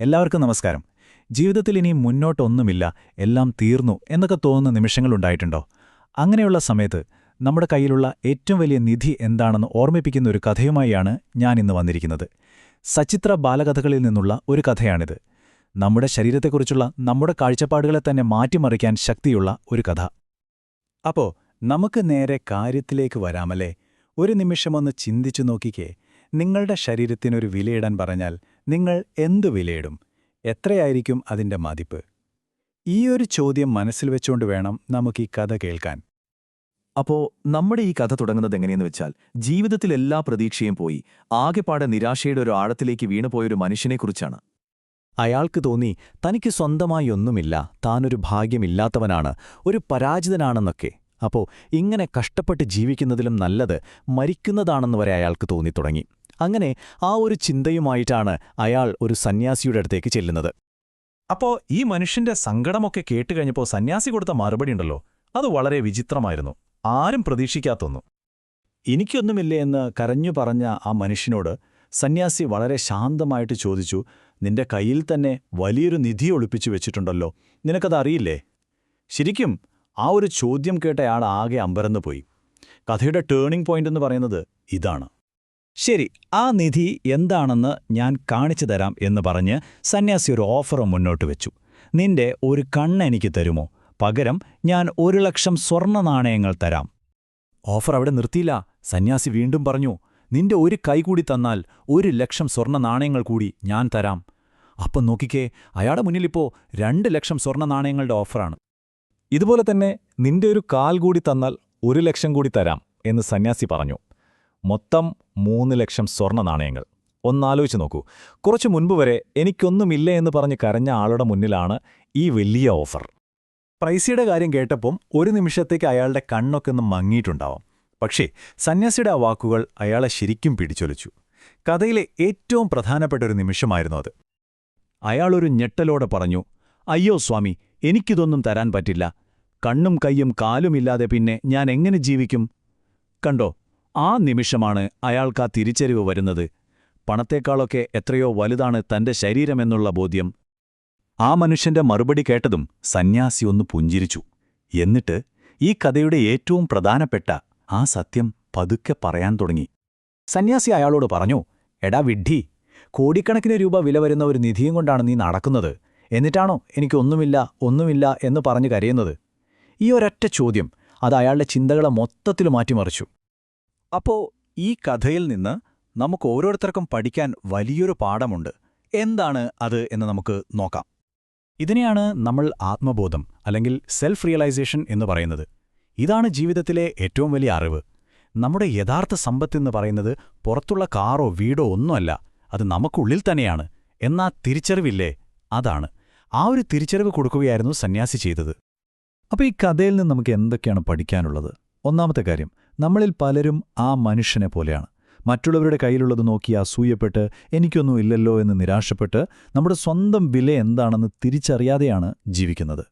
എല്ലാവർക്കും നമസ്കാരം. ജീവിതത്തിൽ ഇനി മുന്നോട്ടൊന്നുമില്ല എല്ലാം തീർന്നു എന്നൊക്കെ തോന്നുന്ന നിമിഷങ്ങളുണ്ടായിട്ടുണ്ടോ അങ്ങനെയുള്ള സമയത്ത് നമ്മുടെ കയ്യിലുള്ള ഏറ്റവും വലിയ നിധി എന്താണെന്ന് ഓർമ്മിപ്പിക്കുന്ന ഒരു കഥയുമായാണ് ഞാൻ ഇന്ന് വന്നിരിക്കുന്നത്. സച്ചിത്ര ബാലകഥകളിൽ നിന്നുള്ള ഒരു കഥയാണിത്. നമ്മുടെ ശരീരത്തെക്കുറിച്ചുള്ള നമ്മുടെ കാഴ്ചപ്പാടുകളെ തന്നെ മാറ്റിമറിക്കാൻ ശക്തിയുള്ള ഒരു കഥ. അപ്പോ നമുക്ക് നേരെ കാര്യത്തിലേക്ക് വരാമല്ലേ? ഒരു നിമിഷമൊന്ന് ചിന്തിച്ചു നോക്കിക്കേ. നിങ്ങളുടെ ശരീരത്തിനൊരു വിലയിടാൻ പറഞ്ഞാൽ നിങ്ങൾ എന്തു വിലയിടും? എത്രയായിരിക്കും അതിന്റെ മതിപ്പ്? ഈ ഒരു ചോദ്യം മനസ്സിൽ വെച്ചുകൊണ്ട് വേണം നമുക്ക് ഈ കഥ കേൾക്കാൻ. അപ്പോ നമ്മുടെ ഈ കഥ തുടങ്ങുന്നത് എങ്ങനെയെന്ന് വെച്ചാൽ ജീവിതത്തിൽ എല്ലാ പ്രതീക്ഷയും പോയി. ആകെപ്പാടെ നിരാശയുടെ ഒരു ആഴത്തിലേക്ക് വീണുപോയൊരു മനുഷ്യനെക്കുറിച്ചാണ് അയാൾക്ക് തോന്നി തനിക്ക് സ്വന്തമായി ഒന്നുമില്ല. താനൊരു ഭാഗ്യമില്ലാത്തവനാണ്. ഒരു പരാജിതനാണെന്നൊക്കെ. അപ്പോ ഇങ്ങനെ കഷ്ടപ്പെട്ട് ജീവിക്കുന്നതിലും നല്ലത് മരിക്കുന്നതാണെന്ന് വരെ അയാൾക്ക് തോന്നിത്തുടങ്ങി അങ്ങനെ ആ ഒരു ചിന്തയുമായിട്ടാണ് അയാൾ ഒരു സന്യാസിയുടെ അടുത്തേക്ക് ചെല്ലുന്നത്. അപ്പോ ഈ മനുഷ്യന്റെ സങ്കടമൊക്കെ കേട്ടുകഴിഞ്ഞപ്പോൾ സന്യാസി കൊടുത്ത മറുപടിയുണ്ടല്ലോ അത് വളരെ വിചിത്രമായിരുന്നു. ആരും പ്രതീക്ഷിക്കാത്തൊന്നു. എനിക്കൊന്നുമില്ലേ എന്ന് കരഞ്ഞു പറഞ്ഞ ആ മനുഷ്യനോട് സന്യാസി വളരെ ശാന്തമായിട്ട് ചോദിച്ചു നിന്റെ കയ്യിൽ തന്നെ വലിയൊരു നിധി ഒളിപ്പിച്ചു വെച്ചിട്ടുണ്ടല്ലോ നിനക്കതറിയില്ലേ ശരിക്കും ആ ഒരു ചോദ്യം കേട്ടയാൾ ആകെ അമ്പരന്ന് പോയി കഥയുടെ ടേണിംഗ് പോയിന്റ് എന്ന് പറയുന്നത് ഇതാണ്. ശരി ആ നിധി എന്താണെന്ന് ഞാൻ കാണിച്ചു തരാം എന്ന് പറഞ്ഞ് സന്യാസി ഒരു ഓഫർ മുന്നോട്ട് വെച്ചു. നിന്റെ ഒരു കണ്ണ് എനിക്ക് തരുമോ? പകരം ഞാൻ ഒരു ലക്ഷം സ്വർണ നാണയങ്ങൾ തരാം. ഓഫർ അവിടെ നിർത്തിയില്ല. സന്യാസി വീണ്ടും പറഞ്ഞു നിന്റെ ഒരു കൈ കൂടി തന്നാൽ ഒരു ലക്ഷം സ്വർണ നാണയങ്ങൾ കൂടി ഞാൻ തരാം. അപ്പം നോക്കിക്കേ അയാളുടെ മുന്നിലിപ്പോ രണ്ട് ലക്ഷം സ്വർണ നാണയങ്ങളുടെ ഓഫറാണ് ഇതുപോലെ തന്നെ നിന്റെ ഒരു കാൽ കൂടി തന്നാൽ ഒരു ലക്ഷം കൂടി തരാം എന്ന് സന്യാസി പറഞ്ഞു. മൊത്തം മൂന്ന് ലക്ഷം സ്വർണ നാണയങ്ങൾ. ഒന്നാലോചിച്ച് നോക്കൂ. കുറച്ചു മുൻപ് വരെ എനിക്കൊന്നുമില്ല എന്ന് പറഞ്ഞ് കരഞ്ഞ ആളുടെ മുന്നിലാണ് ഈ വലിയ ഓഫർ. പ്രൈസിയുടെ കാര്യം കേട്ടപ്പം ഒരു നിമിഷത്തേക്ക് അയാളുടെ കണ്ണൊക്കെ ഒന്ന് മങ്ങിയിട്ടുണ്ടാവാം. പക്ഷേ സന്യാസിയുടെ ആ വാക്കുകൾ അയാളെ ശരിക്കും പിടിച്ചൊലിച്ചു. കഥയിലെ ഏറ്റവും പ്രധാനപ്പെട്ട ഒരു നിമിഷമായിരുന്നു അത്. അയാളൊരു ഞെട്ടലോടെ പറഞ്ഞു അയ്യോ സ്വാമി എനിക്കിതൊന്നും തരാൻ പറ്റില്ല. കണ്ണും കൈയും കാലുമില്ലാതെ പിന്നെ ഞാൻ എങ്ങനെ ജീവിക്കും? കണ്ടോ ആ നിമിഷമാണ് അയാൾക്ക് ആ തിരിച്ചറിവ് വരുന്നത്. പണത്തേക്കാളൊക്കെ എത്രയോ വലുതാണ് തന്റെ ശരീരമെന്നുള്ള ബോധ്യം. ആ മനുഷ്യന്റെ മറുപടി കേട്ടതും സന്യാസി ഒന്ന് പുഞ്ചിരിച്ചു. എന്നിട്ട് ഈ കഥയുടെ ഏറ്റവും പ്രധാനപ്പെട്ട ആ സത്യം പതുക്കെ പറയാൻ തുടങ്ങി. സന്യാസി അയാളോട് പറഞ്ഞു എടാ വിഡ്ഢി കോടിക്കണക്കിന് രൂപ വില വരുന്ന ഒരു നിധിയും കൊണ്ടാണ് നീ നടക്കുന്നത്. എന്നിട്ടാണോ എനിക്കൊന്നുമില്ല ഒന്നുമില്ല എന്ന് പറഞ്ഞു കരയുന്നത്? ഈ ഒരൊറ്റ ചോദ്യം അത് അയാളുടെ ചിന്തകളെ മൊത്തത്തിൽ മാറ്റിമറിച്ചു. അപ്പോ ഈ കഥയിൽ നിന്ന് നമുക്ക് ഓരോരുത്തർക്കും പഠിക്കാൻ വലിയൊരു പാഠമുണ്ട്. എന്താണ് അത് എന്ന് നമുക്ക് നോക്കാം. ഇതിനെയാണ് നമ്മൾ ആത്മബോധം അല്ലെങ്കിൽ സെൽഫ് റിയലൈസേഷൻ എന്ന് പറയുന്നത്. ഇതാണ് ജീവിതത്തിലെ ഏറ്റവും വലിയ അറിവ്. നമ്മുടെ യഥാർത്ഥ സമ്പത്തെന്ന് പറയുന്നത് പുറത്തുള്ള കാറോ വീടോ ഒന്നുമല്ല അത് നമുക്കുള്ളിൽ തന്നെയാണ്. എന്നാ തിരിച്ചറിവില്ലേ? അതാണ്. ആ ഒരു തിരിച്ചറിവ് കൊടുക്കുകയായിരുന്നു സന്യാസി ചെയ്തത്. അപ്പോൾ ഈ കഥയിൽ നിന്ന് നമുക്ക് എന്തൊക്കെയാണ് പഠിക്കാനുള്ളത്? ഒന്നാമത്തെ കാര്യം നമ്മളിൽ പലരും ആ മനുഷ്യനെ പോലെയാണ്. മറ്റുള്ളവരുടെ കയ്യിലുള്ളത് നോക്കി അസൂയപ്പെട്ട് എനിക്കൊന്നും ഇല്ലല്ലോ എന്ന് നിരാശപ്പെട്ട് നമ്മുടെ സ്വന്തം വില എന്താണെന്ന് തിരിച്ചറിയാതെയാണ് ജീവിക്കുന്നത്.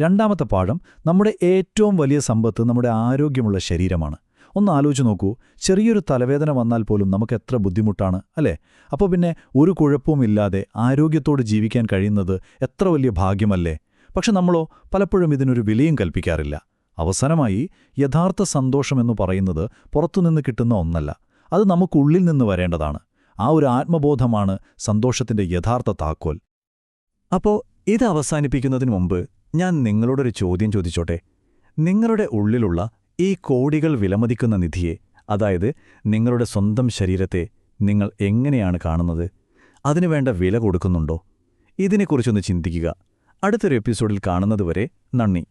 രണ്ടാമത്തെ പാഠം നമ്മുടെ ഏറ്റവും വലിയ സമ്പത്ത് നമ്മുടെ ആരോഗ്യമുള്ള ശരീരമാണ്. ഒന്ന് ആലോചിച്ച് നോക്കൂ ചെറിയൊരു തലവേദന വന്നാൽ പോലും നമുക്ക് എത്ര ബുദ്ധിമുട്ടാണ് അല്ലേ? അപ്പോൾ പിന്നെ ഒരു കുഴപ്പവുമില്ലാതെ ആരോഗ്യത്തോട് ജീവിക്കാൻ കഴിയുന്നത് എത്ര വലിയ ഭാഗ്യമല്ലേ? പക്ഷെ നമ്മളോ പലപ്പോഴും ഇതിനൊരു വിലയും കൽപ്പിക്കാറില്ല. അവസാനമായി യഥാർത്ഥ സന്തോഷമെന്ന് പറയുന്നത് പുറത്തുനിന്ന് കിട്ടുന്ന ഒന്നല്ല. അത് നമുക്കുള്ളിൽ നിന്ന് വരേണ്ടതാണ്. ആ ഒരു ആത്മബോധമാണ് സന്തോഷത്തിന്റെ യഥാർത്ഥ താക്കോൽ. അപ്പോൾ ഇത് അവസാനിപ്പിക്കുന്നതിന് മുമ്പ് ഞാൻ നിങ്ങളോടൊരു ചോദ്യം ചോദിച്ചോട്ടെ? നിങ്ങളുടെ ഉള്ളിലുള്ള ഈ കോടികൾ വിലമതിക്കുന്ന നിധിയെ അതായത് നിങ്ങളുടെ സ്വന്തം ശരീരത്തെ നിങ്ങൾ എങ്ങനെയാണ് കാണുന്നത്? അതിനുവേണ്ട വില കൊടുക്കുന്നുണ്ടോ? ഇതിനെക്കുറിച്ചൊന്ന് ചിന്തിക്കുക. അടുത്തൊരു എപ്പിസോഡിൽ കാണുന്നതുവരെ നന്ദി.